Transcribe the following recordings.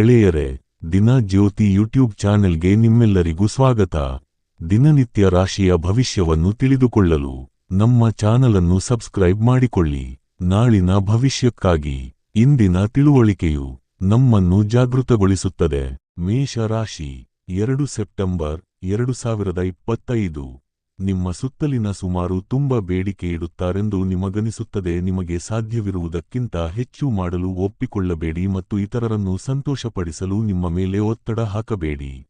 ಗೆಳೆಯರೆ ದಿನ ಜ್ಯೋತಿ ಯೂಟ್ಯೂಬ್ ಚಾನೆಲ್ಗೆ ನಿಮ್ಮೆಲ್ಲರಿಗೂ ಸ್ವಾಗತ. ದಿನನಿತ್ಯ ರಾಶಿಯ ಭವಿಷ್ಯವನ್ನು ತಿಳಿದುಕೊಳ್ಳಲು ನಮ್ಮ ಚಾನಲನ್ನು ಸಬ್ಸ್ಕ್ರೈಬ್ ಮಾಡಿಕೊಳ್ಳಿ. ನಾಳಿನ ಭವಿಷ್ಯಕ್ಕಾಗಿ ಇಂದಿನ ತಿಳುವಳಿಕೆಯು ನಮ್ಮನ್ನು ಜಾಗೃತಗೊಳಿಸುತ್ತದೆ. ಮೇಷ ರಾಶಿ, ಎರಡು ಸೆಪ್ಟೆಂಬರ್, ಎರಡು ಸಾವಿರದ ಇಪ್ಪತ್ತೈದು. ನಿಮ್ಮ ಸುತ್ತಲಿನ ಸುಮಾರು ತುಂಬ ಬೇಡಿಕೆ ಇಡುತ್ತಾರೆಂದು ನಿಮಗನಿಸುತ್ತದೆ, ನಿಮಗೆ ಸಾಧ್ಯವಿರುವುದಕ್ಕಿಂತ ಹೆಚ್ಚು ಮಾಡಲು ಒಪ್ಪಿಕೊಳ್ಳಬೇಡಿ ಮತ್ತು ಇತರರನ್ನು ಸಂತೋಷಪಡಿಸಲು ನಿಮ್ಮ ಮೇಲೆ ಒತ್ತಡ ಹಾಕಬೇಡಿ.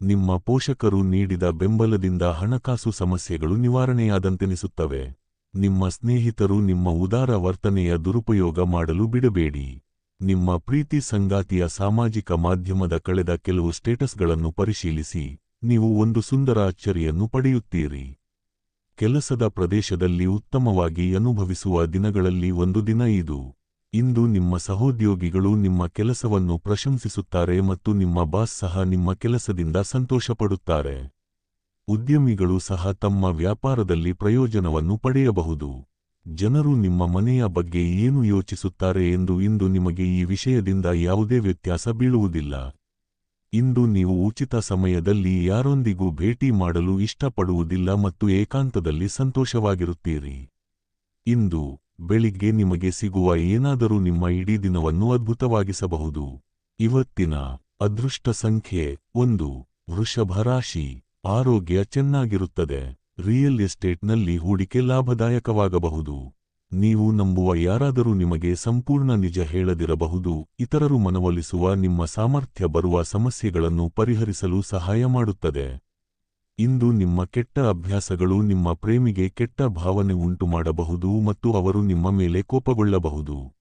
ನಿಮ್ಮ ಪೋಷಕರು ನೀಡಿದ ಬೆಂಬಲದಿಂದ ಹಣಕಾಸು ಸಮಸ್ಯೆಗಳು ನಿವಾರಣೆಯಾದಂತೆನಿಸುತ್ತವೆ. ನಿಮ್ಮ ಸ್ನೇಹಿತರು ನಿಮ್ಮ ಉದಾರ ವರ್ತನೆಯ ದುರುಪಯೋಗ ಮಾಡಲು ಬಿಡಬೇಡಿ. ನಿಮ್ಮ ಪ್ರೀತಿ ಸಂಗಾತಿಯ ಸಾಮಾಜಿಕ ಮಾಧ್ಯಮದ ಕಳೆದ ಕೆಲವು ಸ್ಟೇಟಸ್ಗಳನ್ನು ಪರಿಶೀಲಿಸಿ. ನೀವು ಒಂದು ಸುಂದರ ಅಚ್ಚರಿಯನ್ನು ಪಡೆಯುತ್ತೀರಿ. ಕೆಲಸದ ಪ್ರದೇಶದಲ್ಲಿ ಉತ್ತಮವಾಗಿ ಅನುಭವಿಸುವ ದಿನಗಳಲ್ಲಿ ಒಂದು ದಿನ ಇದು. ಇಂದು ನಿಮ್ಮ ಸಹೋದ್ಯೋಗಿಗಳು ನಿಮ್ಮ ಕೆಲಸವನ್ನು ಪ್ರಶಂಸಿಸುತ್ತಾರೆ ಮತ್ತು ನಿಮ್ಮ ಬಾಸ್ ಸಹ ನಿಮ್ಮ ಕೆಲಸದಿಂದ ಸಂತೋಷಪಡುತ್ತಾರೆ. ಉದ್ಯಮಿಗಳು ಸಹ ತಮ್ಮ ವ್ಯಾಪಾರದಲ್ಲಿ ಪ್ರಯೋಜನವನ್ನು ಪಡೆಯಬಹುದು. ಜನರು ನಿಮ್ಮ ಮನೆಯ ಬಗ್ಗೆ ಏನು ಯೋಚಿಸುತ್ತಾರೆ ಎಂದು ಇಂದು ನಿಮಗೆ ಈ ವಿಷಯದಿಂದ ಯಾವುದೇ ವ್ಯತ್ಯಾಸ ಬೀಳುವುದಿಲ್ಲ. ಇಂದು ನೀವು ಉಚಿತ ಸಮಯದಲ್ಲಿ ಯಾರೊಂದಿಗೂ ಭೇಟಿ ಮಾಡಲು ಇಷ್ಟಪಡುವುದಿಲ್ಲ ಮತ್ತು ಏಕಾಂತದಲ್ಲಿ ಸಂತೋಷವಾಗಿರುತ್ತೀರಿ. ಇಂದು ಬೆಳಿಗ್ಗೆ ನಿಮಗೆ ಸಿಗುವ ಏನಾದರೂ ನಿಮ್ಮ ಇಡೀ ದಿನವನ್ನು ಅದ್ಭುತವಾಗಿಸಬಹುದು. ಇವತ್ತಿನ ಅದೃಷ್ಟ ಸಂಖ್ಯೆ ಒಂದು, ವೃಷಭ ರಾಶಿ, ಆರೋಗ್ಯ ಚೆನ್ನಾಗಿರುತ್ತದೆ. ರಿಯಲ್ ಎಸ್ಟೇಟ್ನಲ್ಲಿ ಹೂಡಿಕೆ ಲಾಭದಾಯಕವಾಗಬಹುದು. ನೀವು ನಂಬುವ ಯಾರಾದರೂ ನಿಮಗೆ ಸಂಪೂರ್ಣ ನಿಜ ಹೇಳದಿರಬಹುದು, ಇತರರು ಮನವೊಲಿಸುವ ನಿಮ್ಮ ಸಾಮರ್ಥ್ಯ ಬರುವ ಸಮಸ್ಯೆಗಳನ್ನು ಪರಿಹರಿಸಲು ಸಹಾಯ ಮಾಡುತ್ತದೆ. ಇಂದು ನಿಮ್ಮ ಕೆಟ್ಟ ಅಭ್ಯಾಸಗಳು ನಿಮ್ಮ ಪ್ರೇಮಿಗೆ ಕೆಟ್ಟ ಭಾವನೆ ಉಂಟುಮಾಡಬಹುದು ಮತ್ತು ಅವರು ನಿಮ್ಮ ಮೇಲೆ ಕೋಪಗೊಳ್ಳಬಹುದು.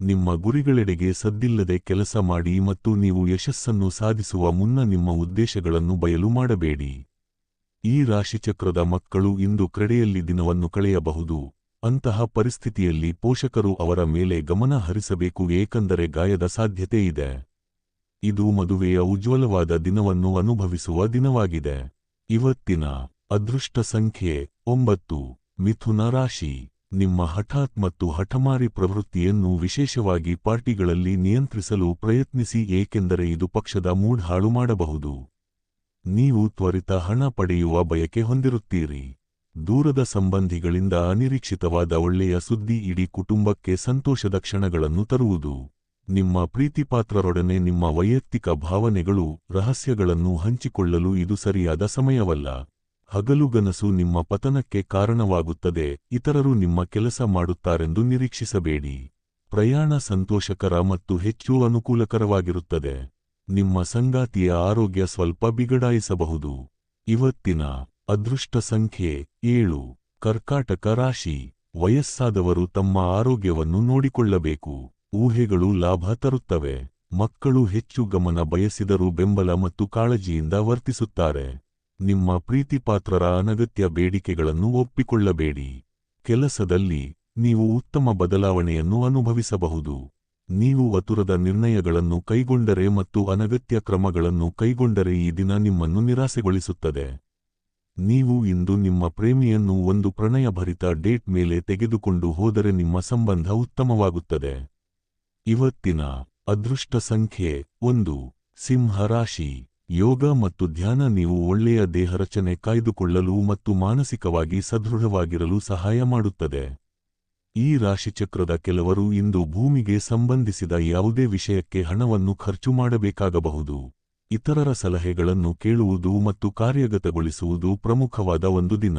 ನಿಮ್ಮ ಗುರಿಗಳೆಡೆಗೆ ಸದ್ದಿಲ್ಲದೆ ಕೆಲಸ ಮಾಡಿ ಮತ್ತು ನೀವು ಯಶಸ್ಸನ್ನು ಸಾಧಿಸುವ ಮುನ್ನ ನಿಮ್ಮ ಉದ್ದೇಶಗಳನ್ನು ಬಯಲು ಮಾಡಬೇಡಿ. ಈ ರಾಶಿಚಕ್ರದ ಮಕ್ಕಳು ಇಂದು ಕ್ರೆಡೆಯಲ್ಲಿ ದಿನವನ್ನು ಕಳೆಯಬಹುದು. ಅಂತಹ ಪರಿಸ್ಥಿತಿಯಲ್ಲಿ ಪೋಷಕರು ಅವರ ಮೇಲೆ ಗಮನ ಹರಿಸಬೇಕು ಏಕೆಂದರೆ ಗಾಯದ ಸಾಧ್ಯತೆ ಇದೆ. ಇದು ಮದುವೆಯ ಉಜ್ವಲವಾದ ದಿನವನ್ನು ಅನುಭವಿಸುವ ದಿನವಾಗಿದೆ. ಇವತ್ತಿನ ಅದೃಷ್ಟ ಸಂಖ್ಯೆ ಒಂಬತ್ತು. ಮಿಥುನ ರಾಶಿ. ನಿಮ್ಮ ಹಠಾತ್ ಮತ್ತು ಹಠಮಾರಿ ಪ್ರವೃತ್ತಿಯನ್ನು ವಿಶೇಷವಾಗಿ ಪಾರ್ಟಿಗಳಲ್ಲಿ ನಿಯಂತ್ರಿಸಲು ಪ್ರಯತ್ನಿಸಿ ಏಕೆಂದರೆ ಇದು ಪಕ್ಷದ ಮೂಡ್ ಹಾಳು ಮಾಡಬಹುದು. ನೀವು ತ್ವರಿತ ಹಣ ಪಡೆಯುವ ಬಯಕೆ ಹೊಂದಿರುತ್ತೀರಿ. ದೂರದ ಸಂಬಂಧಿಗಳಿಂದ ಅನಿರೀಕ್ಷಿತವಾದ ಒಳ್ಳೆಯ ಸುದ್ದಿ ಇಡೀ ಕುಟುಂಬಕ್ಕೆ ಸಂತೋಷದ ಕ್ಷಣಗಳನ್ನು ತರುವುದು. ನಿಮ್ಮ ಪ್ರೀತಿಪಾತ್ರರೊಡನೆ ನಿಮ್ಮ ವೈಯಕ್ತಿಕ ಭಾವನೆಗಳು, ರಹಸ್ಯಗಳನ್ನು ಹಂಚಿಕೊಳ್ಳಲು ಇದು ಸರಿಯಾದ ಸಮಯವಲ್ಲ. ಹಗಲುಗನಸು ನಿಮ್ಮ ಪತನಕ್ಕೆ ಕಾರಣವಾಗುತ್ತದೆ, ಇತರರು ನಿಮ್ಮ ಕೆಲಸ ಮಾಡುತ್ತಾರೆಂದು ನಿರೀಕ್ಷಿಸಬೇಡಿ. ಪ್ರಯಾಣ ಸಂತೋಷಕರ ಮತ್ತು ಹೆಚ್ಚು ಅನುಕೂಲಕರವಾಗಿರುತ್ತದೆ. ನಿಮ್ಮ ಸಂಗಾತಿಯ ಆರೋಗ್ಯ ಸ್ವಲ್ಪ ಬಿಗಡಾಯಿಸಬಹುದು. ಇವತ್ತಿನ ಅದೃಷ್ಟ ಸಂಖ್ಯೆ ಏಳು. ಕರ್ಕಾಟಕ ರಾಶಿ. ವಯಸ್ಸಾದವರು ತಮ್ಮ ಆರೋಗ್ಯವನ್ನು ನೋಡಿಕೊಳ್ಳಬೇಕು. ಊಹೆಗಳು ಲಾಭ ತರುತ್ತವೆ. ಮಕ್ಕಳು ಹೆಚ್ಚು ಗಮನ ಬಯಸಿದರೂ ಬೆಂಬಲ ಮತ್ತು ಕಾಳಜಿಯಿಂದ ವರ್ತಿಸುತ್ತಾರೆ. ನಿಮ್ಮ ಪ್ರೀತಿಪಾತ್ರರ ಅನಗತ್ಯ ಬೇಡಿಕೆಗಳನ್ನು ಒಪ್ಪಿಕೊಳ್ಳಬೇಡಿ. ಕೆಲಸದಲ್ಲಿ ನೀವು ಉತ್ತಮ ಬದಲಾವಣೆಯನ್ನು ಅನುಭವಿಸಬಹುದು. ನೀವು ವತುರದ ನಿರ್ಣಯಗಳನ್ನು ಕೈಗೊಂಡರೆ ಮತ್ತು ಅನಗತ್ಯ ಕ್ರಮಗಳನ್ನು ಕೈಗೊಂಡರೆ ಈ ದಿನ ನಿಮ್ಮನ್ನು ನಿರಾಸೆಗೊಳಿಸುತ್ತದೆ. ನೀವು ಇಂದು ನಿಮ್ಮ ಪ್ರೇಮಿಯನ್ನು ಒಂದು ಪ್ರಣಯಭರಿತ ಡೇಟ್ ಮೇಲೆ ತೆಗೆದುಕೊಂಡು ಹೋದರೆ ನಿಮ್ಮ ಸಂಬಂಧ ಉತ್ತಮವಾಗುತ್ತದೆ. ಇವತ್ತಿನ ಅದೃಷ್ಟ ಸಂಖ್ಯೆ ಒಂದು. ಸಿಂಹ ರಾಶಿ. ಯೋಗ ಮತ್ತು ಧ್ಯಾನ ನೀವು ಒಳ್ಳೆಯ ದೇಹರಚನೆ ಕಾಯ್ದುಕೊಳ್ಳಲು ಮತ್ತು ಮಾನಸಿಕವಾಗಿ ಸದೃಢವಾಗಿರಲು ಸಹಾಯ ಮಾಡುತ್ತದೆ. ಈ ರಾಶಿಚಕ್ರದ ಕೆಲವರು ಇಂದು ಭೂಮಿಗೆ ಸಂಬಂಧಿಸಿದ ಯಾವುದೇ ವಿಷಯಕ್ಕೆ ಹಣವನ್ನು ಖರ್ಚು ಮಾಡಬೇಕಾಗಬಹುದು. ಇತರರ ಸಲಹೆಗಳನ್ನು ಕೇಳುವುದು ಮತ್ತು ಕಾರ್ಯಗತಗೊಳಿಸುವುದು ಪ್ರಮುಖವಾದ ಒಂದು ದಿನ.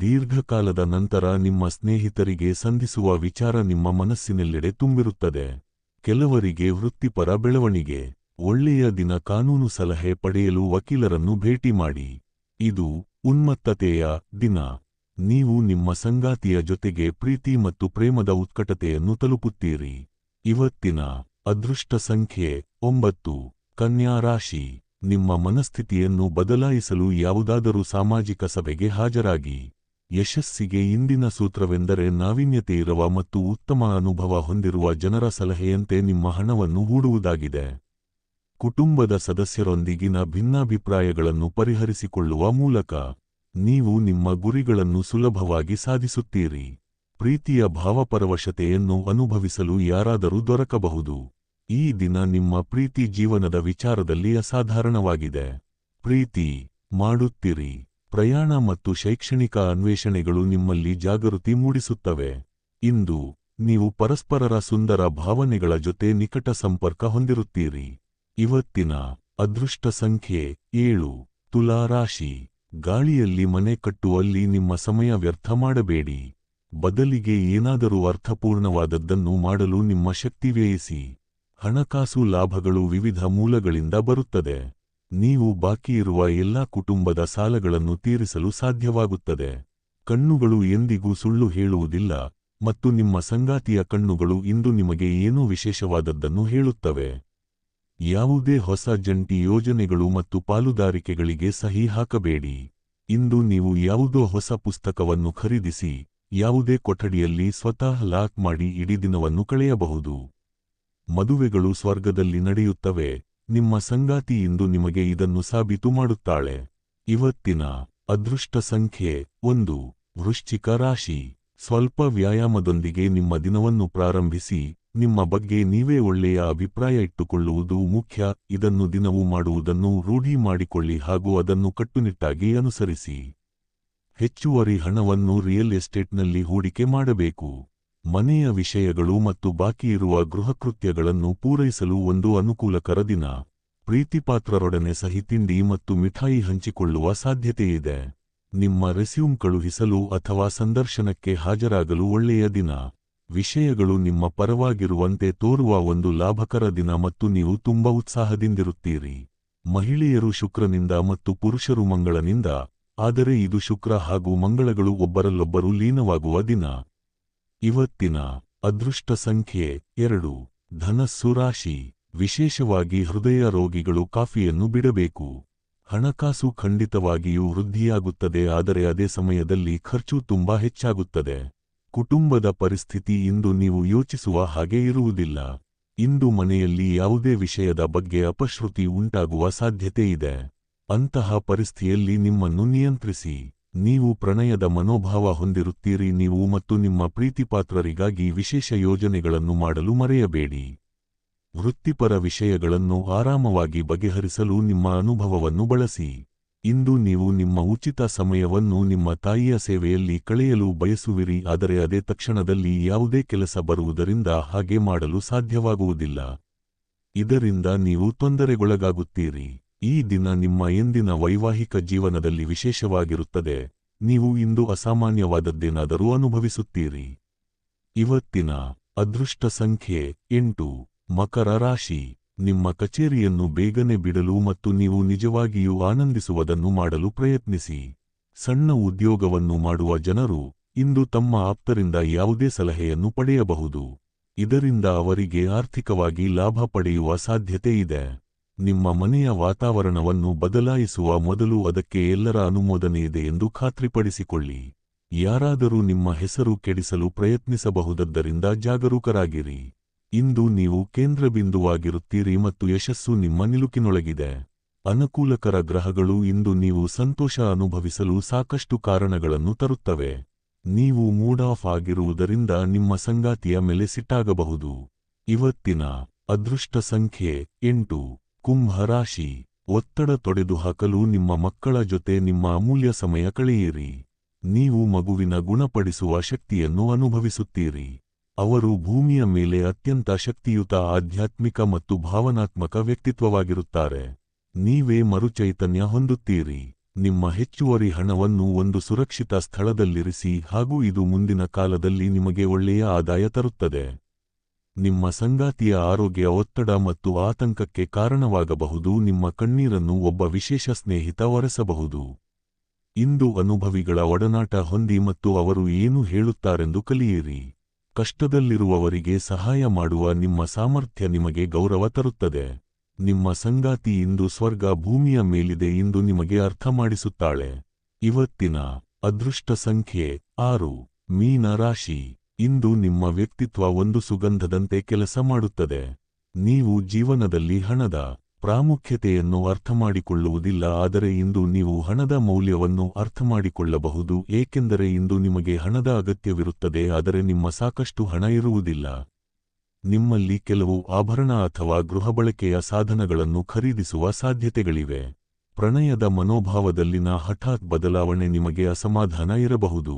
ದೀರ್ಘಕಾಲದ ನಂತರ ನಿಮ್ಮ ಸ್ನೇಹಿತರಿಗೆ ಸಂಧಿಸುವ ವಿಚಾರ ನಿಮ್ಮ ಮನಸ್ಸಿನೆಲ್ಲೆಡೆ ತುಂಬಿರುತ್ತದೆ. ಕೆಲವರಿಗೆ ವೃತ್ತಿಪರ ಬೆಳವಣಿಗೆ, ಒಳ್ಳೆಯ ದಿನ ಕಾನೂನು ಸಲಹೆ ಪಡೆಯಲು ವಕೀಲರನ್ನು ಭೇಟಿ ಮಾಡಿ. ಇದು ಉನ್ಮತ್ತತೆಯ ದಿನ. ನೀವು ನಿಮ್ಮ ಸಂಗಾತಿಯ ಜೊತೆಗೆ ಪ್ರೀತಿ ಮತ್ತು ಪ್ರೇಮದ ಉತ್ಕಟತೆಯನ್ನು ತಲುಪುತ್ತೀರಿ. ಇವತ್ತಿನ ಅದೃಷ್ಟ ಸಂಖ್ಯೆ ಒಂಬತ್ತು. ಕನ್ಯಾ ರಾಶಿ, ನಿಮ್ಮ ಮನಸ್ಥಿತಿಯನ್ನು ಬದಲಾಯಿಸಲು ಯಾವುದಾದರೂ ಸಾಮಾಜಿಕ ಸಭೆಗೆ ಹಾಜರಾಗಿ. ಯಶಸ್ಸಿಗೆ ಇಂದಿನ ಸೂತ್ರವೆಂದರೆ ನಾವೀನ್ಯತೆ ಇರುವ ಮತ್ತು ಉತ್ತಮ ಅನುಭವ ಹೊಂದಿರುವ ಜನರ ಸಲಹೆಯಂತೆ ನಿಮ್ಮ ಹಣವನ್ನು ಹೂಡುವುದಾಗಿದೆ. ಕುಟುಂಬದ ಸದಸ್ಯರೊಂದಿಗಿನ ಭಿನ್ನಾಭಿಪ್ರಾಯಗಳನ್ನು ಪರಿಹರಿಸಿಕೊಳ್ಳುವ ಮೂಲಕ ನೀವು ನಿಮ್ಮ ಗುರಿಗಳನ್ನು ಸುಲಭವಾಗಿ ಸಾಧಿಸುತ್ತೀರಿ. ಪ್ರೀತಿಯ ಭಾವಪರವಶತೆಯನ್ನು ಅನುಭವಿಸಲು ಯಾರಾದರೂ ದೊರಕಬಹುದು. ಈ ದಿನ ನಿಮ್ಮ ಪ್ರೀತಿ ಜೀವನದ ವಿಚಾರದಲ್ಲಿ ಅಸಾಧಾರಣವಾಗಿದೆ. ಪ್ರೀತಿ, ಮಾಡುತ್ತಿರಿ. ಪ್ರಯಾಣ ಮತ್ತು ಶೈಕ್ಷಣಿಕ ಅನ್ವೇಷಣೆಗಳು ನಿಮ್ಮಲ್ಲಿ ಜಾಗೃತಿ ಮೂಡಿಸುತ್ತವೆ. ಇಂದು, ನೀವು ಪರಸ್ಪರರ ಸುಂದರ ಭಾವನೆಗಳ ಜೊತೆ ನಿಕಟ ಸಂಪರ್ಕ ಹೊಂದಿರುತ್ತೀರಿ. ಇವತ್ತಿನ ಅದೃಷ್ಟ ಸಂಖ್ಯೆ ಏಳು. ತುಲಾ ರಾಶಿ. ಗಾಳಿಯಲ್ಲಿ ಮನೆ ಕಟ್ಟುವಲ್ಲಿ ನಿಮ್ಮ ಸಮಯ ವ್ಯರ್ಥ ಮಾಡಬೇಡಿ. ಬದಲಿಗೆ ಏನಾದರೂ ಅರ್ಥಪೂರ್ಣವಾದದ್ದನ್ನು ಮಾಡಲು ನಿಮ್ಮ ಶಕ್ತಿ ವ್ಯಯಿಸಿ. ಹಣಕಾಸು ಲಾಭಗಳು ವಿವಿಧ ಮೂಲಗಳಿಂದ ಬರುತ್ತದೆ. ನೀವು ಬಾಕಿಯಿರುವ ಎಲ್ಲಾ ಕುಟುಂಬದ ಸಾಲಗಳನ್ನು ತೀರಿಸಲು ಸಾಧ್ಯವಾಗುತ್ತದೆ. ಕಣ್ಣುಗಳು ಎಂದಿಗೂ ಸುಳ್ಳು ಹೇಳುವುದಿಲ್ಲ ಮತ್ತು ನಿಮ್ಮ ಸಂಗಾತಿಯ ಕಣ್ಣುಗಳು ಇಂದು ನಿಮಗೆ ಏನೂ ವಿಶೇಷವಾದದ್ದನ್ನು ಹೇಳುತ್ತವೆ. ಯಾವುದೇ ಹೊಸ ಜಂಟಿ ಯೋಜನೆಗಳು ಮತ್ತು ಪಾಲುದಾರಿಕೆಗಳಿಗೆ ಸಹಿ ಹಾಕಬೇಡಿ. ಇಂದು ನೀವು ಯಾವುದೋ ಹೊಸ ಪುಸ್ತಕವನ್ನು ಖರೀದಿಸಿ, ಯಾವುದೇ ಕೊಠಡಿಯಲ್ಲಿ ಸ್ವತಃ ಲಾಕ್ ಮಾಡಿ ಇಡೀ ದಿನವನ್ನು ಕಳೆಯಬಹುದು. ಮದುವೆಗಳು ಸ್ವರ್ಗದಲ್ಲಿ ನಡೆಯುತ್ತವೆ. ನಿಮ್ಮ ಸಂಗಾತಿ ಇಂದು ನಿಮಗೆ ಇದನ್ನು ಸಾಬೀತು ಮಾಡುತ್ತಾಳೆ. ಇವತ್ತಿನ ಅದೃಷ್ಟ ಸಂಖ್ಯೆ ಒಂದು. ವೃಶ್ಚಿಕ ರಾಶಿ. ಸ್ವಲ್ಪ ವ್ಯಾಯಾಮದೊಂದಿಗೆ ನಿಮ್ಮ ದಿನವನ್ನು ಪ್ರಾರಂಭಿಸಿ. ನಿಮ್ಮ ಬಗ್ಗೆ ನೀವೇ ಒಳ್ಳೆಯ ಅಭಿಪ್ರಾಯ ಇಟ್ಟುಕೊಳ್ಳುವುದು ಮುಖ್ಯ. ಇದನ್ನು ದಿನವೂ ಮಾಡುವುದನ್ನು ರೂಢಿ ಮಾಡಿಕೊಳ್ಳಿ ಹಾಗೂ ಅದನ್ನು ಕಟ್ಟುನಿಟ್ಟಾಗಿ ಅನುಸರಿಸಿ. ಹೆಚ್ಚುವರಿ ಹಣವನ್ನು ರಿಯಲ್ ಎಸ್ಟೇಟ್ನಲ್ಲಿ ಹೂಡಿಕೆ ಮಾಡಬೇಕು. ಮನೆಯ ವಿಷಯಗಳು ಮತ್ತು ಬಾಕಿಯಿರುವ ಗೃಹಕೃತ್ಯಗಳನ್ನು ಪೂರೈಸಲು ಒಂದು ಅನುಕೂಲಕರ ದಿನ. ಪ್ರೀತಿಪಾತ್ರರೊಡನೆ ಸಹಿ ತಿಂಡಿ ಮತ್ತು ಮಿಠಾಯಿ ಹಂಚಿಕೊಳ್ಳುವ ಸಾಧ್ಯತೆಯಿದೆ. ನಿಮ್ಮ ರೆಸ್ಯೂಮ್ ಕಳುಹಿಸಲು ಅಥವಾ ಸಂದರ್ಶನಕ್ಕೆ ಹಾಜರಾಗಲು ಒಳ್ಳೆಯ ದಿನ. ವಿಷಯಗಳು ನಿಮ್ಮ ಪರವಾಗಿರುವಂತೆ ತೋರುವ ಒಂದು ಲಾಭಕರ ದಿನ ಮತ್ತು ನೀವು ತುಂಬಾ ಉತ್ಸಾಹದಿಂದಿರುತ್ತೀರಿ. ಮಹಿಳೆಯರು ಶುಕ್ರನಿಂದ ಮತ್ತು ಪುರುಷರು ಮಂಗಳನಿಂದ, ಆದರೆ ಇದು ಶುಕ್ರ ಹಾಗೂ ಮಂಗಳಗಳು ಒಬ್ಬರಲ್ಲೊಬ್ಬರು ಲೀನವಾಗುವ ದಿನ. ಇವತ್ತಿನ ಅದೃಷ್ಟ ಸಂಖ್ಯೆ ಎರಡು. ಧನಸ್ಸು ರಾಶಿ. ವಿಶೇಷವಾಗಿ ಹೃದಯ ರೋಗಿಗಳು ಕಾಫಿಯನ್ನು ಬಿಡಬೇಕು. ಹಣಕಾಸು ಖಂಡಿತವಾಗಿಯೂ ವೃದ್ಧಿಯಾಗುತ್ತದೆ, ಆದರೆ ಅದೇ ಸಮಯದಲ್ಲಿ ಖರ್ಚು ತುಂಬಾ ಹೆಚ್ಚಾಗುತ್ತದೆ. ಕುಟುಂಬದ ಪರಿಸ್ಥಿತಿ ಇಂದು ನೀವು ಯೋಚಿಸುವ ಹಾಗೆ ಇರುವುದಿಲ್ಲ. ಇಂದು ಮನೆಯಲ್ಲಿ ಯಾವುದೇ ವಿಷಯದ ಬಗ್ಗೆ ಅಪಶ್ರುತಿ ಉಂಟಾಗುವ ಸಾಧ್ಯತೆಯಿದೆ ಅಂತಹ ಪರಿಸ್ಥಿತಿಯಲ್ಲಿ ನಿಮ್ಮನ್ನು ನಿಯಂತ್ರಿಸಿ. ನೀವು ಪ್ರಣಯದ ಮನೋಭಾವ ಹೊಂದಿರುತ್ತೀರಿ, ನೀವು ಮತ್ತು ನಿಮ್ಮ ಪ್ರೀತಿಪಾತ್ರರಿಗಾಗಿ ವಿಶೇಷ ಯೋಜನೆಗಳನ್ನು ಮಾಡಲು ಮರೆಯಬೇಡಿ. ವೃತ್ತಿಪರ ವಿಷಯಗಳನ್ನು ಆರಾಮವಾಗಿ ಬಗೆಹರಿಸಲು ನಿಮ್ಮ ಅನುಭವವನ್ನು ಬಳಸಿ. ಇಂದು ನೀವು ನಿಮ್ಮ ಉಚಿತ ಸಮಯವನ್ನು ನಿಮ್ಮ ತಾಯಿಯ ಸೇವೆಯಲ್ಲಿ ಕಳೆಯಲು ಬಯಸುವಿರಿ, ಆದರೆ ಅದೇ ತಕ್ಷಣದಲ್ಲಿ ಯಾವುದೇ ಕೆಲಸ ಬರುವುದರಿಂದ ಹಾಗೆ ಮಾಡಲು ಸಾಧ್ಯವಾಗುವುದಿಲ್ಲ. ಇದರಿಂದ ನೀವು ತೊಂದರೆಗೊಳಗಾಗುತ್ತೀರಿ. ಈ ದಿನ ನಿಮ್ಮ ಎಂದಿನ ವೈವಾಹಿಕ ಜೀವನದಲ್ಲಿ ವಿಶೇಷವಾಗಿರುತ್ತದೆ. ನೀವು ಇಂದು ಅಸಾಮಾನ್ಯವಾದದ್ದೇನಾದರೂ ಅನುಭವಿಸುತ್ತೀರಿ. ಇವತ್ತಿನ ಅದೃಷ್ಟ ಸಂಖ್ಯೆ ಎಂಟು. ಮಕರ ರಾಶಿ. ನಿಮ್ಮ ಕಚೇರಿಯನ್ನು ಬೇಗನೆ ಬಿಡಲು ಮತ್ತು ನೀವು ನಿಜವಾಗಿಯೂ ಆನಂದಿಸುವುದನ್ನು ಮಾಡಲು ಪ್ರಯತ್ನಿಸಿ. ಸಣ್ಣ ಉದ್ಯೋಗವನ್ನು ಮಾಡುವ ಜನರು ಇಂದು ತಮ್ಮ ಆಪ್ತರಿಂದ ಯಾವುದೇ ಸಲಹೆಯನ್ನು ಪಡೆಯಬಹುದು. ಇದರಿಂದ ಅವರಿಗೆ ಆರ್ಥಿಕವಾಗಿ ಲಾಭ ಪಡೆಯುವ ಸಾಧ್ಯತೆ ಇದೆ. ನಿಮ್ಮ ಮನೆಯ ವಾತಾವರಣವನ್ನು ಬದಲಾಯಿಸುವ ಮೊದಲು ಅದಕ್ಕೆ ಎಲ್ಲರ ಅನುಮೋದನೆಯಿದೆ ಎಂದು ಖಾತ್ರಿಪಡಿಸಿಕೊಳ್ಳಿ. ಯಾರಾದರೂ ನಿಮ್ಮ ಹೆಸರು ಕೆಡಿಸಲು ಪ್ರಯತ್ನಿಸಬಹುದದ್ದರಿಂದ ಜಾಗರೂಕರಾಗಿರಿ. ಇಂದು ನೀವು ಕೇಂದ್ರಬಿಂದುವಾಗಿರುತ್ತೀರಿ ಮತ್ತು ಯಶಸ್ಸು ನಿಮ್ಮ ನಿಲುಕಿನೊಳಗಿದೆ. ಅನುಕೂಲಕರ ಗ್ರಹಗಳು ಇಂದು ನೀವು ಸಂತೋಷ ಅನುಭವಿಸಲು ಸಾಕಷ್ಟು ಕಾರಣಗಳನ್ನು ತರುತ್ತವೆ. ನೀವು ಮೂಡ್ ಆಫ್ ಆಗಿರುವುದರಿಂದ ನಿಮ್ಮ ಸಂಗಾತಿಯ ಮೇಲೆ ಸಿಟ್ಟಾಗಬಹುದು. ಇವತ್ತಿನ ಅದೃಷ್ಟ ಸಂಖ್ಯೆ ಎಂಟು. ಕುಂಭ ರಾಶಿ ಒತ್ತಡ ತೊಡೆದುಹಾಕಲು ನಿಮ್ಮ ಮಕ್ಕಳ ಜೊತೆ ನಿಮ್ಮ ಅಮೂಲ್ಯ ಸಮಯ ಕಳೆಯಿರಿ. ನೀವು ಮಗುವಿನ ಗುಣಪಡಿಸುವ ಶಕ್ತಿಯನ್ನು ಅನುಭವಿಸುತ್ತೀರಿ. ಅವರು ಭೂಮಿಯ ಮೇಲೆ ಅತ್ಯಂತ ಶಕ್ತಿಯುತ ಆಧ್ಯಾತ್ಮಿಕ ಮತ್ತು ಭಾವನಾತ್ಮಕ ವ್ಯಕ್ತಿತ್ವವಾಗಿರುತ್ತಾರೆ. ನೀವೇ ಮರುಚೈತನ್ಯ ಹೊಂದುತ್ತೀರಿ. ನಿಮ್ಮ ಹೆಚ್ಚುವರಿ ಹಣವನ್ನು ಒಂದು ಸುರಕ್ಷಿತ ಸ್ಥಳದಲ್ಲಿರಿಸಿ ಹಾಗೂ ಇದು ಮುಂದಿನ ಕಾಲದಲ್ಲಿ ನಿಮಗೆ ಒಳ್ಳೆಯ ಆದಾಯ ತರುತ್ತದೆ. ನಿಮ್ಮ ಸಂಗಾತಿಯ ಆರೋಗ್ಯ ಒತ್ತಡ ಮತ್ತು ಆತಂಕಕ್ಕೆ ಕಾರಣವಾಗಬಹುದು. ನಿಮ್ಮ ಕಣ್ಣೀರನ್ನು ಒಬ್ಬ ವಿಶೇಷ ಸ್ನೇಹಿತ ಒರೆಸಬಹುದು. ಇಂದು ಅನುಭವಿಗಳ ಒಡನಾಟ ಹೊಂದಿ ಮತ್ತು ಅವರು ಏನು ಹೇಳುತ್ತಾರೆಂದು ಕಲಿಯಿರಿ. ಕಷ್ಟದಲ್ಲಿರುವವರಿಗೆ ಸಹಾಯ ಮಾಡುವ ನಿಮ್ಮ ಸಾಮರ್ಥ್ಯ ನಿಮಗೆ ಗೌರವ ತರುತ್ತದೆ. ನಿಮ್ಮ ಸಂಗಾತಿ ಇಂದು ಸ್ವರ್ಗ ಭೂಮಿಯ ಮೇಲಿದೆ ಇಂದು ನಿಮಗೆ ಅರ್ಥ ಮಾಡಿಸುತ್ತಾಳೆ. ಇವತ್ತಿನ ಅದೃಷ್ಟ ಸಂಖ್ಯೆ ಆರು. ಮೀನ ರಾಶಿ. ಇಂದು ನಿಮ್ಮ ವ್ಯಕ್ತಿತ್ವ ಒಂದು ಸುಗಂಧದಂತೆ ಕೆಲಸ ಮಾಡುತ್ತದೆ. ನೀವು ಜೀವನದಲ್ಲಿ ಹಣದ ಪ್ರಾಮುಖ್ಯತೆಯನ್ನು ಅರ್ಥಮಾಡಿಕೊಳ್ಳುವುದಿಲ್ಲ, ಆದರೆ ಇಂದು ನೀವು ಹಣದ ಮೌಲ್ಯವನ್ನು ಅರ್ಥಮಾಡಿಕೊಳ್ಳಬಹುದು, ಏಕೆಂದರೆ ಇಂದು ನಿಮಗೆ ಹಣದ ಅಗತ್ಯವಿರುತ್ತದೆ, ಆದರೆ ನಿಮ್ಮ ಸಾಕಷ್ಟು ಹಣ ಇರುವುದಿಲ್ಲ. ನಿಮ್ಮಲ್ಲಿ ಕೆಲವು ಆಭರಣ ಅಥವಾ ಗೃಹಬಳಕೆಯ ಸಾಧನಗಳನ್ನು ಖರೀದಿಸುವ ಸಾಧ್ಯತೆಗಳಿವೆ. ಪ್ರಣಯದ ಮನೋಭಾವದಲ್ಲಿನ ಹಠಾತ್ ಬದಲಾವಣೆ ನಿಮಗೆ ಅಸಮಾಧಾನ ಇರಬಹುದು.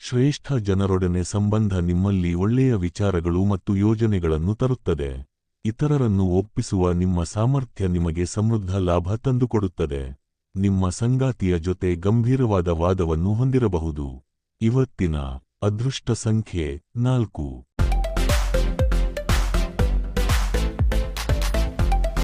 ಶ್ರೇಷ್ಠ ಜನರೊಡನೆ ಸಂಬಂಧ ನಿಮ್ಮಲ್ಲಿ ಒಳ್ಳೆಯ ವಿಚಾರಗಳು ಮತ್ತು ಯೋಜನೆಗಳನ್ನು ತರುತ್ತದೆ. ಇತರರನ್ನು ಒಪ್ಪಿಸುವ ನಿಮ್ಮ ಸಾಮರ್ಥ್ಯ ನಿಮಗೆ ಸಮೃದ್ಧ ಲಾಭ ತಂದುಕೊಡುತ್ತದೆ. ನಿಮ್ಮ ಸಂಗಾತಿಯ ಜೊತೆ ಗಂಭೀರವಾದ ವಾದವನ್ನು ಹೊಂದಿರಬಹುದು. ಇವತ್ತಿನ ಅದೃಷ್ಟ ಸಂಖ್ಯೆ ನಾಲ್ಕು.